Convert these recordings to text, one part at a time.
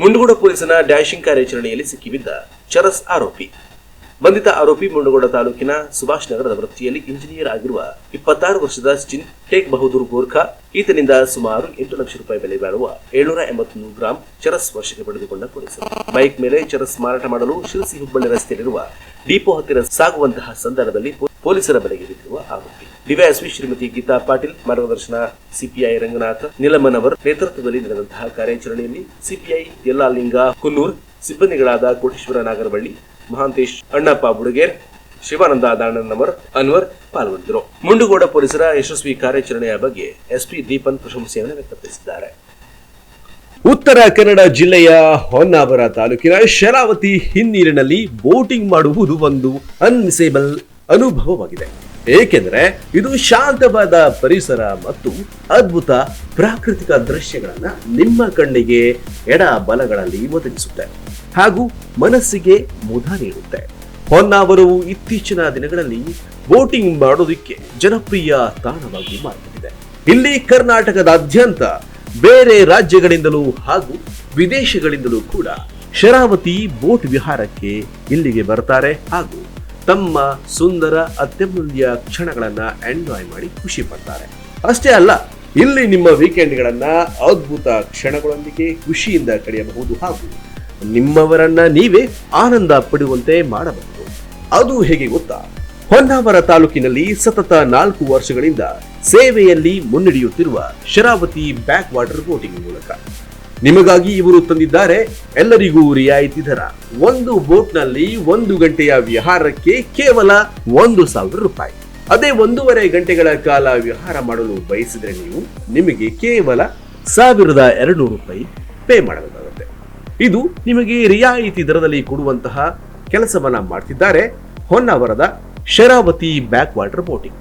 Mundgod ಪೊಲೀಸನ dashing ಕಾರ್ಯಾಚರಣೆಯಲ್ಲಿ ಸಿಕ್ಕಿಬಿದ್ದ ಚರಸ್ ಆರೋಪಿ. ಬಂಧಿತ ಆರೋಪಿ ಮುಂಡಗೋಡ ತಾಲೂಕಿನ ಸುಭಾಷ್ ನಗರದ ವೃತ್ತಿಯಲ್ಲಿ ಇಂಜಿನಿಯರ್ ಆಗಿರುವ ಇಪ್ಪತ್ತಾರು ವರ್ಷದ ಟೇಕ್ ಬಹದ್ದೂರ್ ಗೋರ್ಖಾ, ಈತನಿಂದ ಸುಮಾರು ಎಂಟು ಲಕ್ಷ ರೂಪಾಯಿ ಬೆಲೆ ಬಾಳುವ ಏಳ್ನೂರ ಎಂಬತ್ತೊಂದು ಗ್ರಾಂ ಚರಸ್ ವಶಕ್ಕೆ ಪಡೆದುಕೊಂಡ ಪೊಲೀಸರು. ಬೈಕ್ ಮೇಲೆ ಚರಸ್ ಮಾರಾಟ ಮಾಡಲು ಶಿರಸಿ ಹುಬ್ಬಳ್ಳಿ ರಸ್ತೆಯಲ್ಲಿರುವ ಡಿಪೋ ಹತ್ತಿರ ಸಾಗುವಂತಹ ಸಂದರ್ಭದಲ್ಲಿ ಪೊಲೀಸರ ಬಲೆಗೆ ಬಿದ್ದಿರುವ ಆರೋಪಿ. ಡಿವೈಎಸ್ಪಿ ಶ್ರೀಮತಿ ಗೀತಾ ಪಾಟೀಲ್, ಮಾರ್ಗದರ್ಶನ ಸಿಪಿಐ ರಂಗನಾಥ, ನಿಲಮನವರ್ ನೇತೃತ್ವದಲ್ಲಿ ನಡೆದಂತಹ ಕಾರ್ಯಾಚರಣೆಯಲ್ಲಿ ಸಿಪಿಐ, ಯಲ್ಲಾಲಿಂಗ, ಕುನ್ನೂರ್, ಸಿಬ್ಬಂದಿಗಳಾದ ಕೋಟೇಶ್ವರ ನಾಗರವಳ್ಳಿ, ಮಹಾಂತೇಶ್, ಅಣ್ಣಪ್ಪ ಬುಡಗೇರ್, ಶಿವಾನಂದ ದಾನಣ್ಣವರ್ ಅನ್ವರ್ ಪಾಲ್ಗೊಂಡಿದ್ದರು. ಮುಂಡುಗೋಡ ಪೊಲೀಸರ ಯಶಸ್ವಿ ಕಾರ್ಯಾಚರಣೆಯ ಬಗ್ಗೆ ಎಸ್ಪಿ ದೀಪನ್ ಪ್ರಶಂಸೆಯನ್ನು ವ್ಯಕ್ತಪಡಿಸಿದ್ದಾರೆ. ಉತ್ತರ ಕನ್ನಡ ಜಿಲ್ಲೆಯ ಹೊನ್ನಾವರ ತಾಲೂಕಿನ ಶರಾವತಿ ಹಿನ್ನೀರಿನಲ್ಲಿ ಬೋಟಿಂಗ್ ಮಾಡುವುದು ಒಂದು ಅನ್ಮಿಸೇಬಲ್ ಅನುಭವವಾಗಿದೆ. ಏಕೆಂದರೆ ಇದು ಶಾಂತವಾದ ಪರಿಸರ ಮತ್ತು ಅದ್ಭುತ ಪ್ರಾಕೃತಿಕ ದೃಶ್ಯಗಳನ್ನ ನಿಮ್ಮ ಕಣ್ಣಿಗೆ ಎಡ ಬಲಗಳಲ್ಲಿ ಒದಗಿಸುತ್ತೆ ಹಾಗೂ ಮನಸ್ಸಿಗೆ ಮುದ ನೀಡುತ್ತೆ. ಹೊನ್ನಾವರವು ಇತ್ತೀಚಿನ ದಿನಗಳಲ್ಲಿ ಬೋಟಿಂಗ್ ಮಾಡೋದಕ್ಕೆ ಜನಪ್ರಿಯ ತಾಣವಾಗಿ ಮಾರ್ಪಟ್ಟಿದೆ. ಇಲ್ಲಿ ಕರ್ನಾಟಕದಾದ್ಯಂತ ಬೇರೆ ರಾಜ್ಯಗಳಿಂದಲೂ ಹಾಗೂ ವಿದೇಶಗಳಿಂದಲೂ ಕೂಡ ಶರಾವತಿ ಬೋಟ್ ವಿಹಾರಕ್ಕೆ ಇಲ್ಲಿಗೆ ಬರ್ತಾರೆ ಹಾಗೂ ತಮ್ಮ ಸುಂದರ ಅತ್ಯಮೂಲ್ಯ ಕ್ಷಣಗಳನ್ನ ಎಂಜಾಯ್ ಮಾಡಿ ಖುಷಿ ಪಡ್ತಾರೆ. ಅಷ್ಟೇ ಅಲ್ಲ, ಇಲ್ಲಿ ನಿಮ್ಮ ವೀಕೆಂಡ್ಗಳನ್ನ ಅದ್ಭುತ ಕ್ಷಣಗಳೊಂದಿಗೆ ಖುಷಿಯಿಂದ ಕಳೆಯಬಹುದು ಹಾಗೂ ನಿಮ್ಮವರನ್ನ ನೀವೇ ಆನಂದ ಪಡುವಂತೆ ಮಾಡಬಹುದು. ಅದು ಹೇಗೆ ಗೊತ್ತಾ? ಹೊನ್ನಾವರ ತಾಲೂಕಿನಲ್ಲಿ ಸತತ ನಾಲ್ಕು ವರ್ಷಗಳಿಂದ ಸೇವೆಯಲ್ಲಿ ಮುನ್ನಡೆಯುತ್ತಿರುವ ಶರಾವತಿ ಬ್ಯಾಕ್ ವಾಟರ್ ಬೋಟಿಂಗ್ ಮೂಲಕ. ನಿಮಗಾಗಿ ಇವರು ತಂದಿದ್ದಾರೆ, ಎಲ್ಲರಿಗೂ ರಿಯಾಯಿತಿ ದರ. ಒಂದು ಬೋಟ್ನಲ್ಲಿ ಒಂದು ಗಂಟೆಯ ವಿಹಾರಕ್ಕೆ ಕೇವಲ ಒಂದು ಸಾವಿರ ರೂಪಾಯಿ. ಅದೇ ಒಂದೂವರೆ ಗಂಟೆಗಳ ಕಾಲ ವಿಹಾರ ಮಾಡಲು ಬಯಸಿದರೆ ನೀವು ನಿಮಗೆ ಕೇವಲ ಸಾವಿರದ ಎರಡು ರೂಪಾಯಿ ಪೇ ಮಾಡಬೇಕಾಗುತ್ತೆ. ಇದು ನಿಮಗೆ ರಿಯಾಯಿತಿ ದರದಲ್ಲಿ ಕೊಡುವಂತಹ ಕೆಲಸವನ್ನ ಮಾಡ್ತಿದ್ದಾರೆ. ಹೊನ್ನಾವರದ ಶರಾವತಿ ಬ್ಯಾಕ್ ವಾಟರ್ ಬೋಟಿಂಗ್.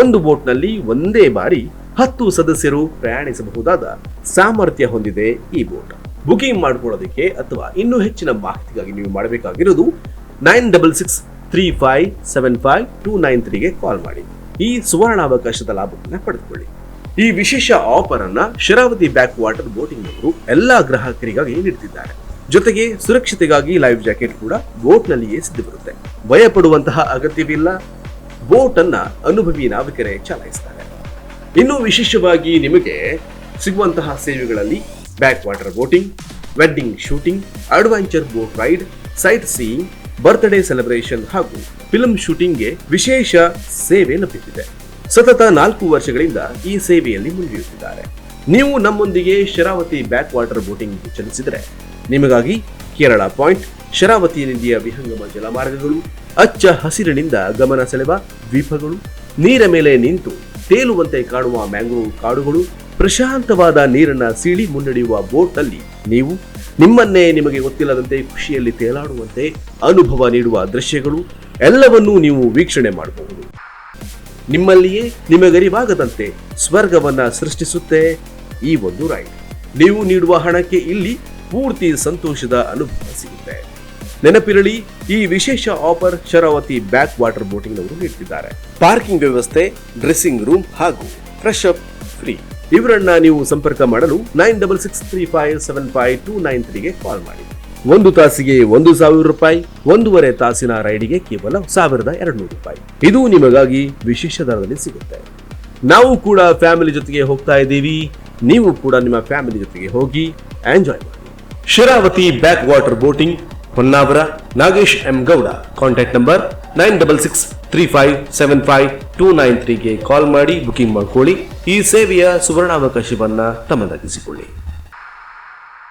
ಒಂದು ಬೋಟ್ನಲ್ಲಿ ಒಂದೇ ಬಾರಿ ಹತ್ತು ಸದಸ್ಯರು ಪ್ರಯಾಣಿಸಬಹುದಾದ ಸಾಮರ್ಥ್ಯ ಹೊಂದಿದೆ ಈ ಬೋಟ್. ಬುಕಿಂಗ್ ಮಾಡ್ಕೊಳ್ಳೋದಕ್ಕೆ ಅಥವಾ ಇನ್ನೂ ಹೆಚ್ಚಿನ ಮಾಹಿತಿಗಾಗಿ ನೀವು ಮಾಡಬೇಕಾಗಿರೋದು nine double six three five seven five two nine ತ್ರೀಗೆ call ಮಾಡಿ. ಈ ಸುವರ್ಣಾವಕಾಶದ ಲಾಭವನ್ನು ಪಡೆದುಕೊಳ್ಳಿ. ಈ ವಿಶೇಷ ಆಫರ್ ಅನ್ನ ಶರಾವತಿ ಬ್ಯಾಕ್ ವಾಟರ್ ಬೋಟಿಂಗ್ ಅವರು ಎಲ್ಲಾ ಗ್ರಾಹಕರಿಗಾಗಿ ನೀಡುತ್ತಿದ್ದಾರೆ. ಜೊತೆಗೆ ಸುರಕ್ಷತೆಗಾಗಿ ಲೈಫ್ ಜಾಕೆಟ್ ಕೂಡ ಬೋಟ್ ನಲ್ಲಿಯೇ ಸಿದ್ಧ ಬರುತ್ತೆ ಭಯಪಡುವಂತಹ ಅಗತ್ಯವಿಲ್ಲ. ಬೋಟ್ ಅನ್ನ ಅನುಭವಿ ನಾವಿಕರೇ ಚಲಾಯಿಸ್ತಾರೆ. ಇನ್ನು ವಿಶೇಷವಾಗಿ ನಿಮಗೆ ಸಿಗುವಂತಹ ಸೇವೆಗಳಲ್ಲಿ back water boating, wedding shooting, adventure boat ride sight seeing birthday celebration ಹಾಗೂ ಫಿಲ್ಮ್ ಶೂಟಿಂಗ್ಗೆ ವಿಶೇಷ ಸೇವೆ ಲಭ್ಯವಿದೆ ಸತತ ನಾಲ್ಕು ವರ್ಷಗಳಿಂದ ಈ ಸೇವೆಯಲ್ಲಿ ಮುಂದುವರಿಯುತ್ತಿದ್ದಾರೆ. ನೀವು ನಮ್ಮೊಂದಿಗೆ ಶರಾವತಿ ಬ್ಯಾಕ್ ವಾಟರ್ ಬೋಟಿಂಗ್ ಚಲಿಸಿದರೆ ನಿಮಗಾಗಿ ಕೇರಳ ಪಾಯಿಂಟ್, ಶರಾವತಿ ನದಿಯ ವಿಹಂಗಮ ಜಲಮಾರ್ಗಗಳು, ಅಚ್ಚ ಹಸಿರಿನಿಂದ ಗಮನ ಸೆಳೆವ ದ್ವೀಪಗಳು, ನೀರ ಮೇಲೆ ನಿಂತು ತೇಲುವಂತೆ ಕಾಣುವ ಮ್ಯಾಂಗ್ರೋವ್ ಕಾಡುಗಳು, ಪ್ರಶಾಂತವಾದ ನೀರನ್ನ ಸೀಳಿ ಮುನ್ನಡೆಯುವ ಬೋಟ್ನಲ್ಲಿ ನೀವು ನಿಮ್ಮನ್ನೇ ನಿಮಗೆ ಗೊತ್ತಿಲ್ಲದಂತೆ ಖುಷಿಯಲ್ಲಿ ತೇಲಾಡುವಂತೆ ಅನುಭವ ನೀಡುವ ದೃಶ್ಯಗಳು, ಎಲ್ಲವನ್ನೂ ನೀವು ವೀಕ್ಷಣೆ ಮಾಡಬಹುದು. ನಿಮ್ಮಲ್ಲಿಯೇ ನಿಮಗರಿವಾಗದಂತೆ ಸ್ವರ್ಗವನ್ನ ಸೃಷ್ಟಿಸುತ್ತೆ ಈ ಒಂದು ರೈಡ್. ನೀವು ನೀಡುವ ಹಣಕ್ಕೆ ಇಲ್ಲಿ ಪೂರ್ತಿ ಸಂತೋಷದ ಅನುಭವ ಸಿಗುತ್ತೆ. ನೆನಪಿರಲಿ, ಈ ವಿಶೇಷ offer Sharavati back water boating ನವರು ನೀಡುತ್ತಿದ್ದಾರೆ ಪಾರ್ಕಿಂಗ್ ವ್ಯವಸ್ಥೆ, ಡ್ರೆಸ್ಸಿಂಗ್ ರೂಮ್ ಹಾಗೂ ಫ್ರೆಶ್ ಅಪ್ ಫ್ರೀ. ಇವರನ್ನ ನೀವು ಸಂಪರ್ಕ ಮಾಡಲು nine double six three five seven five two nine ತ್ರೀಗೆ call ಮಾಡಿ. ಒಂದು ತಾಸಿಗೆ ಒಂದು ಸಾವಿರ ರೂಪಾಯಿ, ಒಂದೂವರೆ ತಾಸಿನ ರೈಡಿಗೆ ಕೇವಲ ಸಾವಿರದ ಎರಡು ನೂರು ರೂಪಾಯಿ. ಇದು ನಿಮಗಾಗಿ ವಿಶೇಷ ದರದಲ್ಲಿ ಸಿಗುತ್ತೆ. ನಾವು ಕೂಡ ಫ್ಯಾಮಿಲಿ ಜೊತೆಗೆ ಹೋಗ್ತಾ ಇದ್ದೀವಿ. ನೀವು ಕೂಡ ನಿಮ್ಮ ಫ್ಯಾಮಿಲಿ ಜೊತೆಗೆ ಹೋಗಿ ಎಂಜಾಯ್ ಮಾಡಿ. Sharavati back water boating Honnavar Nagesh M Gowda. Contact number nine double six three five seven five two nine ತ್ರೀಗೆ call ಮಾಡಿ ಬುಕಿಂಗ್ ಮಾಡಿಕೊಳ್ಳಿ. ಈ ಸೇವೆಯ ಸುವರ್ಣಾವಕಾಶವನ್ನು ತಮ್ಮದಾಗಿಸಿಕೊಳ್ಳಿ